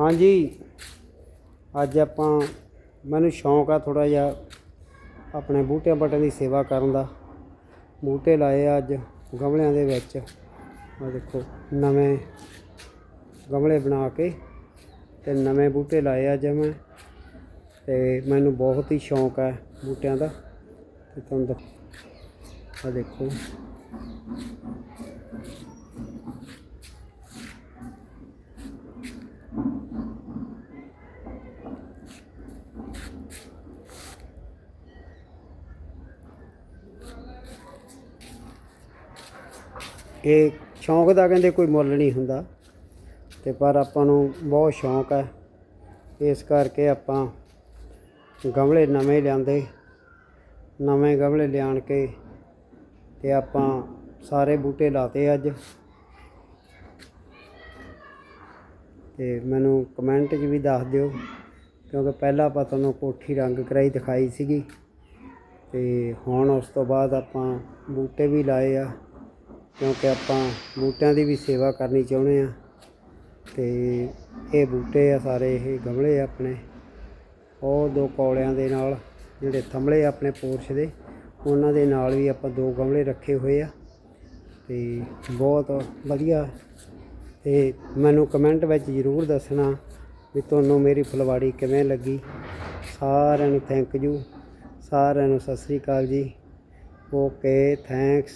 ਹਾਂਜੀ। ਅੱਜ ਆਪਾਂ, ਮੈਨੂੰ ਸ਼ੌਂਕ ਆ ਥੋੜ੍ਹਾ ਜਿਹਾ ਆਪਣੇ ਬੂਟਿਆਂ ਬਟਨ ਦੀ ਸੇਵਾ ਕਰਨ ਦਾ। ਬੂਟੇ ਲਾਏ ਆ ਅੱਜ ਗਮਲਿਆਂ ਦੇ ਵਿੱਚ। ਆ ਦੇਖੋ, ਨਵੇਂ ਗਮਲੇ ਬਣਾ ਕੇ ਤੇ ਨਵੇਂ ਬੂਟੇ ਲਾਏ ਆ ਅੱਜ ਮੈਂ। ਤੇ ਮੈਨੂੰ ਬਹੁਤ ਹੀ ਸ਼ੌਂਕ ਹੈ ਬੂਟਿਆਂ ਦਾ। ਤੇ ਤੁਹਾਨੂੰ ਆ ਦੇਖੋ। ਇਹ ਸ਼ੌਂਕ ਦਾ ਕਹਿੰਦੇ ਕੋਈ ਮੁੱਲ ਨਹੀਂ ਹੁੰਦਾ ਤੇ ਪਰ ਆਪਾਂ ਨੂੰ ਬਹੁਤ ਸ਼ੌਂਕ ਹੈ। ਇਸ ਕਰਕੇ ਆਪਾਂ ਗਮਲੇ ਨਵੇਂ ਲਿਆਂਦੇ, ਨਵੇਂ ਗਮਲੇ ਲਿਆਣ ਕੇ ਤੇ ਆਪਾਂ ਸਾਰੇ ਬੂਟੇ ਲਾਤੇ ਅੱਜ। ਤੇ ਮੈਨੂੰ ਕਮੈਂਟ 'ਚ ਵੀ ਦੱਸ ਦਿਓ, ਕਿਉਂਕਿ ਪਹਿਲਾਂ ਆਪਾਂ ਤੁਹਾਨੂੰ ਕੋਠੀ ਰੰਗ ਕਰਾਈ ਦਿਖਾਈ ਸੀਗੀ। ਤੇ ਹੁਣ ਉਸ ਤੋਂ ਬਾਅਦ ਆਪਾਂ ਬੂਟੇ ਵੀ ਲਾਏ ਆ। ਕਿਉਂਕਿ ਆਪਾਂ ਬੂਟਿਆਂ ਦੀ ਵੀ ਸੇਵਾ ਕਰਨੀ ਚਾਹੁੰਦੇ ਆ ਤੇ ਇਹ ਬੂਟੇ ਆ ਸਾਰੇ, ਇਹ ਗਮਲੇ ਆਪਣੇ। ਉਹ ਦੋ ਕੌਲਿਆਂ ਦੇ ਨਾਲ, ਜਿਹੜੇ ਥੰਮਲੇ ਆ ਆਪਣੇ ਪੋਰਸ਼ ਦੇ, ਉਹਨਾਂ ਦੇ ਨਾਲ ਵੀ ਆਪਾਂ ਦੋ ਗਮਲੇ ਰੱਖੇ ਹੋਏ ਆ। ਤੇ ਬਹੁਤ ਵਧੀਆ। ਤੇ ਮੈਨੂੰ ਕਮੈਂਟ ਵਿੱਚ ਜ਼ਰੂਰ ਦੱਸਣਾ ਵੀ ਤੁਹਾਨੂੰ ਮੇਰੀ ਫੁਲਵਾੜੀ ਕਿਵੇਂ ਲੱਗੀ। ਸਾਰਿਆਂ ਨੂੰ ਥੈਂਕ ਯੂ ਸਾਰਿਆਂ ਨੂੰ ਸਤਿ ਸ੍ਰੀ ਅਕਾਲ ਜੀ। Okay thanks